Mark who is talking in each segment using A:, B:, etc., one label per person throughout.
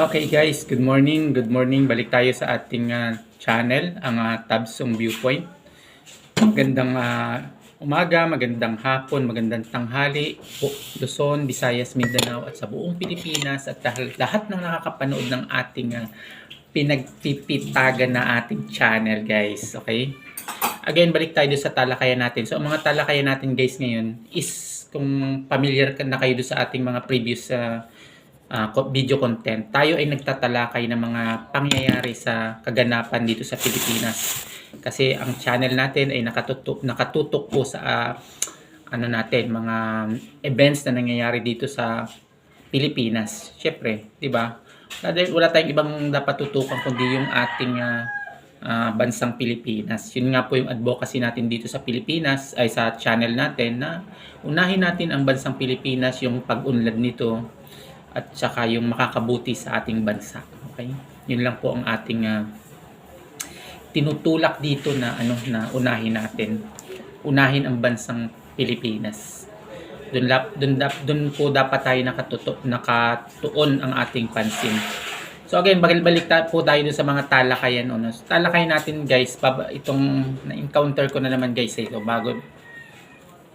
A: Okay guys, good morning, good morning. Balik tayo sa ating ah, channel, ang uh, Tabsong Viewpoint. Magandang ah, umaga, magandang hapon, magandang tanghali, Bu- Luzon, Visayas, Mindanao at sa buong Pilipinas at lahat ng nakakapanood ng ating ah, pinagpipitagan na ating channel guys. Okay? Again, balik tayo sa talakayan natin. So, ang mga talakayan natin guys ngayon is kung familiar ka na kayo sa ating mga previous ah, co- video content, tayo ay nagtatalakay ng mga pangyayari sa kaganapan dito sa Pilipinas. Kasi ang channel natin ay nakatutok, nakatutok po sa ah, ano natin, mga events na nangyayari dito sa Pilipinas. Syempre, 'di ba? Wala, tayong ibang dapat tutukan kundi yung ating ah, ah, bansang Pilipinas. Yun nga po yung advocacy natin dito sa Pilipinas ay sa channel natin na unahin natin ang bansang Pilipinas, yung pag-unlad nito at saka yung makakabuti sa ating bansa. Okay? Yun lang po ang ating ah, tinutulak dito na ano na unahin natin. Unahin ang bansang Pilipinas. Doon lap doon doon po dapat tayo nakatuto nakatuon ang ating pansin. So again, balik ta po tayo dun sa mga talakayan ano. So, talakayan natin guys, itong na-encounter ko na naman guys ito bago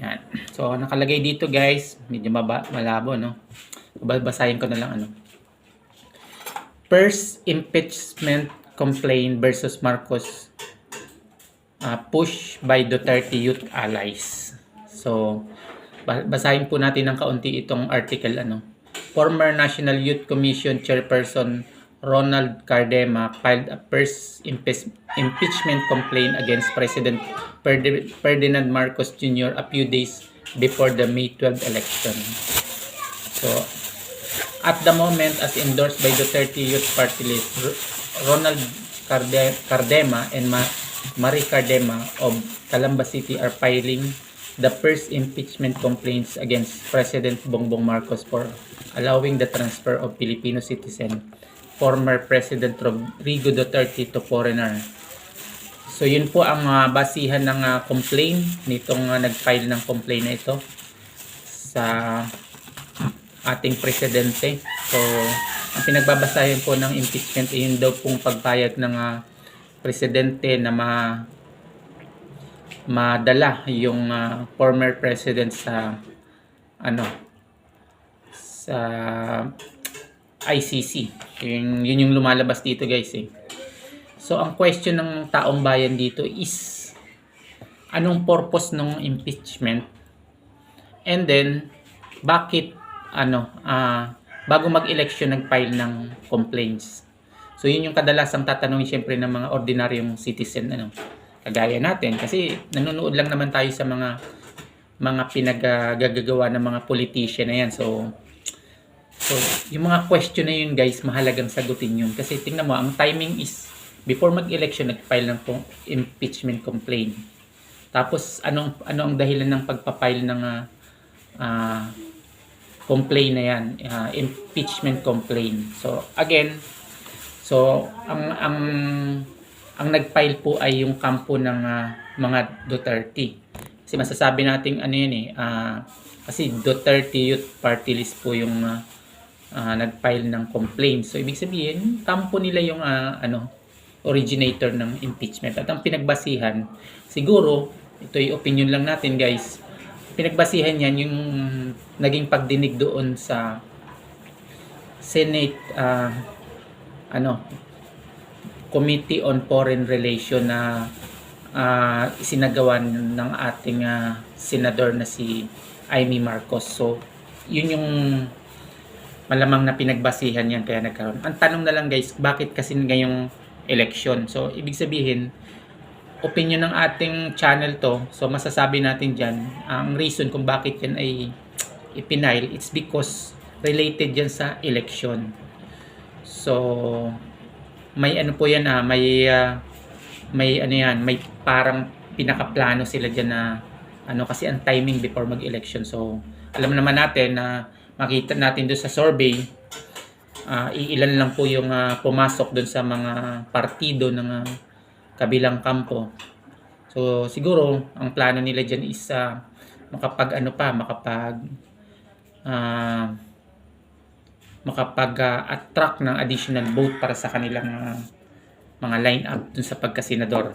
A: yan. So nakalagay dito guys, medyo malabo no. Babasahin ko na lang ano. First impeachment complaint versus Marcos uh, push by Duterte youth allies. So ba- basahin po natin ng kaunti itong article ano. Former National Youth Commission Chairperson Ronald Cardema filed a first impe- impeachment complaint against President Ferd- Ferdinand Marcos Jr. a few days before the May 12 election. So, at the moment, as endorsed by Duterte Youth Party List, Ronald Carde- Cardema and Ma- Marie Cardema of Calamba City are filing the first impeachment complaints against President Bongbong Marcos for allowing the transfer of Filipino citizen former President Rodrigo Duterte to foreigner. So yun po ang ah, basihan ng ah, complaint nitong ah, nag-file ng complaint na ito sa ating presidente. So, ang pinagbabasahin po ng impeachment ay yun daw pong pagpayag ng ah, presidente na ma madala yung ah, former president sa ano sa ICC. Yun, yun yung lumalabas dito guys eh. So, ang question ng taong bayan dito is anong purpose ng impeachment? And then, bakit ano ah bago mag-election nag-file ng complaints. So yun yung kadalasang tatanungin syempre ng mga ordinaryong citizen ano kagaya natin kasi nanonood lang naman tayo sa mga mga pinagagagawa ng mga politician na yan. So So, yung mga question na yun guys, mahalagang sagutin yun. Kasi tingnan mo, ang timing is before mag-election, nag-file ng impeachment complaint. Tapos, anong, ano ang dahilan ng pagpapile ng ah, complaint na yan? ah, impeachment complaint. So, again, so, ang, ang, ang nag-file po ay yung kampo ng ah, mga Duterte. Kasi masasabi natin ano yun eh, ah, kasi Duterte Youth Party List po yung ah, ah, nag-file ng complaint. So, ibig sabihin, kampo nila yung ah, ano, originator ng impeachment. At ang pinagbasihan, siguro, ito yung opinion lang natin guys, pinagbasihan yan yung naging pagdinig doon sa Senate ah, ano Committee on Foreign Relation na ah, isinagawa ng ating ah, senador na si Amy Marcos. So, yun yung malamang na pinagbasihan yan kaya nagkaroon. Ang tanong na lang guys, bakit kasi ngayong election? So, ibig sabihin, opinion ng ating channel to, so masasabi natin dyan, ang reason kung bakit yan ay ipinail, it's because related yan sa election. So, may ano po yan ah, may ah, may ano yan, may parang pinakaplano sila diyan na ano kasi ang timing before mag-election. So, alam naman natin na makita natin doon sa survey ah, iilan lang po yung ah, pumasok doon sa mga partido ng ah, kabilang kampo. So, siguro ang plano nila diyan is ah, makapag ano pa, makapag ah, makapag-attract ng additional vote para sa kanilang ah, mga line-up dun sa pagkasenador.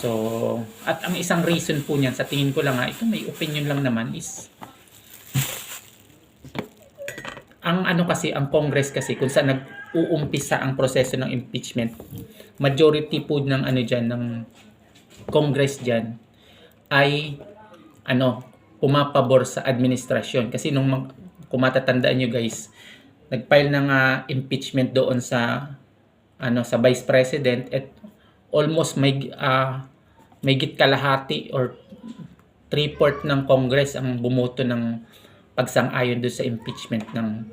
A: So, at ang isang reason po niyan, sa tingin ko lang ha, ito may opinion lang naman is ang ano kasi, ang Congress kasi, kung saan nag-uumpisa ang proseso ng impeachment, majority po ng ano dyan, ng Congress dyan, ay ano, pumapabor sa administrasyon. Kasi nung mag, kung matatandaan nyo guys, nag-file ng ah, impeachment doon sa ano sa Vice President at almost may ah, may git kalahati or three-fourth ng Congress ang bumoto ng pagsang-ayon doon sa impeachment ng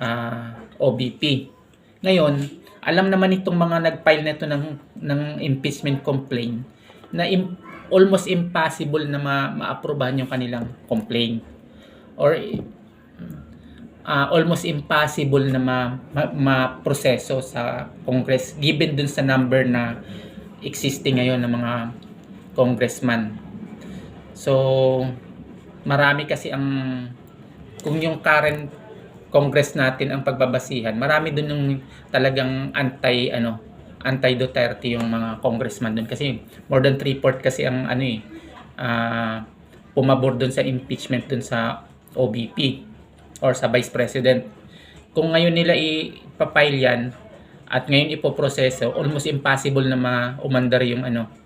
A: ah, OBP. Ngayon, alam naman itong mga nag-file nito ng ng impeachment complaint na im- almost impossible na ma- ma-aprobahan yung kanilang complaint or ah, almost impossible na ma- ma- ma-proseso sa Congress given dun sa number na existing ngayon ng mga congressman. So, marami kasi ang kung yung current Congress natin ang pagbabasihan, marami dun yung talagang anti ano, anti Duterte yung mga congressman dun kasi more than 3/4 kasi ang ano eh ah, pumabor dun sa impeachment dun sa OBP or sa Vice President. Kung ngayon nila ipapile yan at ngayon ipoproseso, almost impossible na maumandar yung ano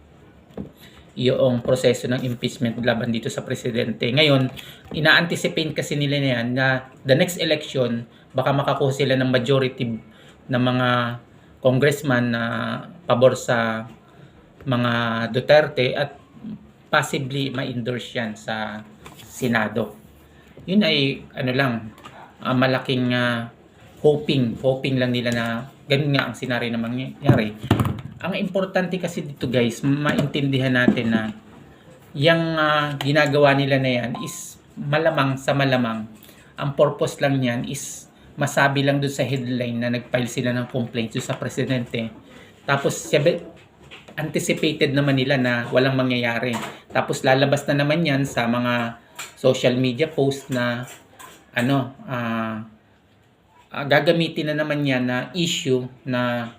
A: yung proseso ng impeachment laban dito sa presidente. Ngayon, ina-anticipate kasi nila na yan na the next election, baka makakuha sila ng majority ng mga congressman na pabor sa mga Duterte at possibly ma-endorse yan sa Senado. Yun ay ano lang, ah, malaking ah, hoping, hoping lang nila na ganun nga ang senaryo na mangyayari. Ang importante kasi dito guys, maintindihan natin na yung ah, ginagawa nila na yan is malamang sa malamang. Ang purpose lang niyan is masabi lang dun sa headline na nag-file sila ng complaint sa presidente. Tapos sabi, anticipated naman nila na walang mangyayari. Tapos lalabas na naman yan sa mga social media post na ano, ah ah, gagamitin na naman yan na issue na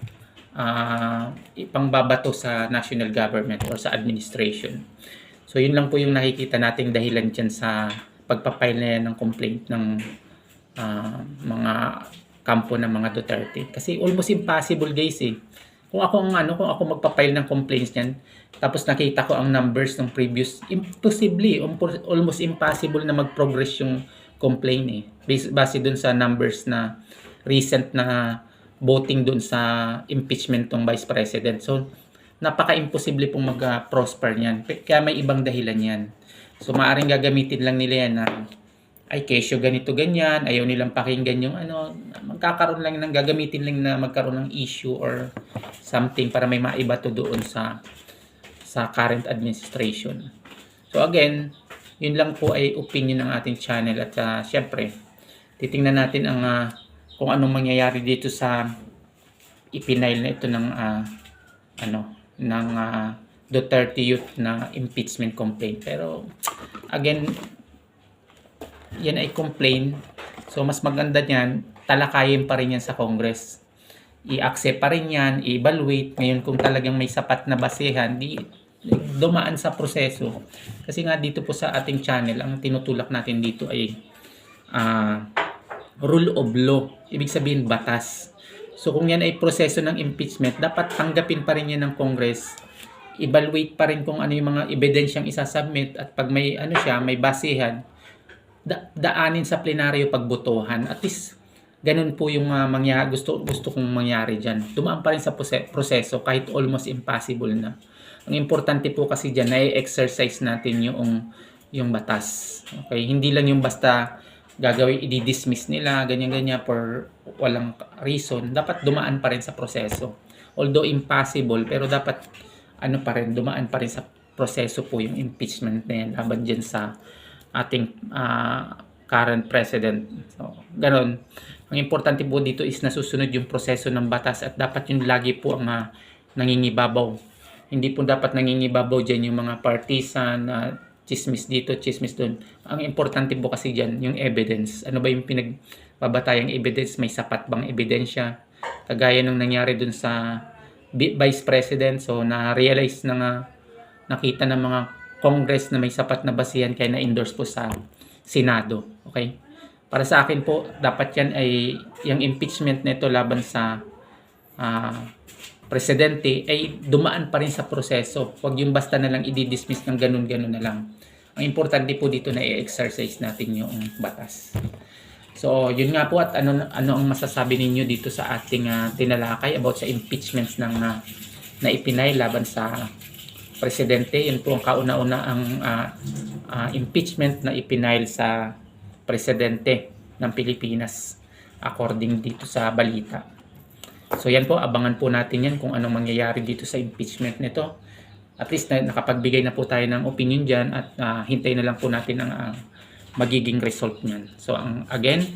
A: ah, ipangbabato sa national government or sa administration. So yun lang po yung nakikita nating dahilan dyan sa pagpapile na ng complaint ng ah, mga kampo ng mga Duterte. Kasi almost impossible guys eh. Kung ako ang ano, kung ako magpapile ng complaints niyan, tapos nakita ko ang numbers ng previous, impossible, almost impossible na mag-progress yung complaint eh. Base, base dun sa numbers na recent na voting dun sa impeachment ng Vice President. So, napaka-imposible pong mag-prosper niyan. Kaya may ibang dahilan yan. So, maaring gagamitin lang nila yan na ay kesyo ganito ganyan, ayaw nilang pakinggan yung ano, magkakaroon lang ng gagamitin lang na magkaroon ng issue or something para may maibato doon sa sa current administration. So again, yun lang po ay opinion ng ating channel at uh, syempre, titingnan natin ang ah, kung anong mangyayari dito sa ipinail na ito ng ah, ano ng ah, Duterte youth na impeachment complaint. Pero again, yan ay complain. So mas maganda niyan, talakayin pa rin yan sa Congress. I-accept pa rin yan, i-evaluate. Ngayon kung talagang may sapat na basehan, di dumaan sa proseso. Kasi nga dito po sa ating channel, ang tinutulak natin dito ay ah, rule of law. Ibig sabihin batas. So kung yan ay proseso ng impeachment, dapat tanggapin pa rin yan ng Congress. Evaluate pa rin kung ano yung mga ebidensyang isasubmit at pag may ano siya, may basehan, da- daanin sa plenaryo pagbotohan. At least ganun po yung uh, mangyari, gusto gusto kong mangyari diyan. Dumaan pa rin sa prose- proseso kahit almost impossible na. Ang importante po kasi diyan na exercise natin yung yung batas. Okay, hindi lang yung basta gagawin i-dismiss nila ganyan-ganyan for walang reason. Dapat dumaan pa rin sa proseso. Although impossible, pero dapat ano pa rin dumaan pa rin sa proseso po yung impeachment na yan laban dyan sa ating ah, current president. So, ganon. Ang importante po dito is nasusunod yung proseso ng batas at dapat yun lagi po ang ah, nangingibabaw. Hindi po dapat nangingibabaw dyan yung mga partisan, na chismis dito, chismis doon. Ang importante po kasi dyan, yung evidence. Ano ba yung pinag pabatayang evidence, may sapat bang ebidensya. Kagaya nung nangyari dun sa vi- Vice President, so na-realize na nga, nakita ng mga Congress na may sapat na basihan kaya na-endorse po sa Senado. Okay? Para sa akin po, dapat yan ay, yung impeachment nito laban sa ah, presidente ay dumaan pa rin sa proseso. Huwag yung basta na lang i-dismiss ng ganun-ganun na lang. Ang importante po dito na i-exercise natin yung batas. So, yun nga po at ano ano ang masasabi ninyo dito sa ating ah, tinalakay about sa impeachments ng ah, na ipinay laban sa presidente. Yun po ang kauna-una ang ah, ah, impeachment na ipinail sa presidente ng Pilipinas according dito sa balita. So yan po, abangan po natin yan kung anong mangyayari dito sa impeachment nito. At least na, nakapagbigay na po tayo ng opinion dyan at ah, hintay na lang po natin ang ah, magiging result niyan. So ang again,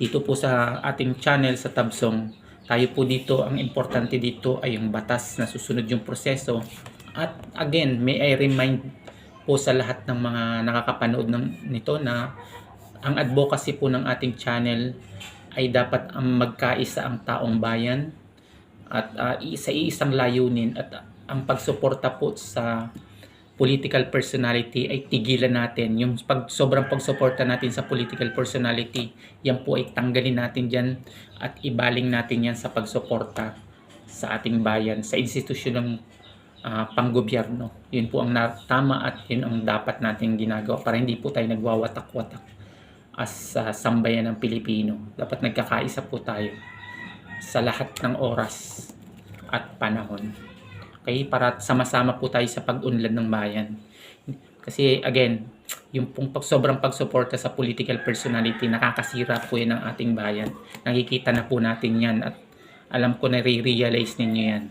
A: dito po sa ating channel sa Tabsong, tayo po dito, ang importante dito ay yung batas na susunod yung proseso. At again, may I remind po sa lahat ng mga nakakapanood ng, nito na ang advocacy po ng ating channel ay dapat ang magkaisa ang taong bayan at ah, sa iisang layunin at ah, ang pagsuporta po sa political personality ay tigilan natin. Yung pag, sobrang pagsuporta natin sa political personality, yan po ay tanggalin natin dyan at ibaling natin yan sa pagsuporta sa ating bayan, sa institusyon ng ah, panggobyerno. Yun po ang tama at yun ang dapat natin ginagawa para hindi po tayo nagwawatak-watak as sa sambayan ng Pilipino. Dapat nagkakaisa po tayo sa lahat ng oras at panahon. Okay? Para sama-sama po tayo sa pag-unlad ng bayan. Kasi again, yung pong pag, sobrang pagsuporta sa political personality, nakakasira po yan ng ating bayan. Nakikita na po natin yan at alam ko na re-realize ninyo yan.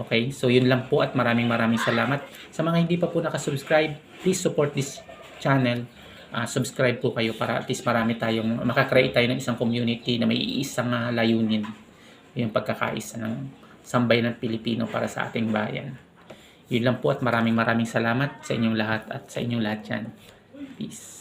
A: Okay? So yun lang po at maraming maraming salamat. Sa mga hindi pa po nakasubscribe, please support this channel. Ah, subscribe po kayo para at least marami tayong makakreate tayo ng isang community na may iisang ah, layunin yung pagkakaisa ng sambayan ng Pilipino para sa ating bayan. Yun lang po at maraming maraming salamat sa inyong lahat at sa inyong lahat yan. Peace.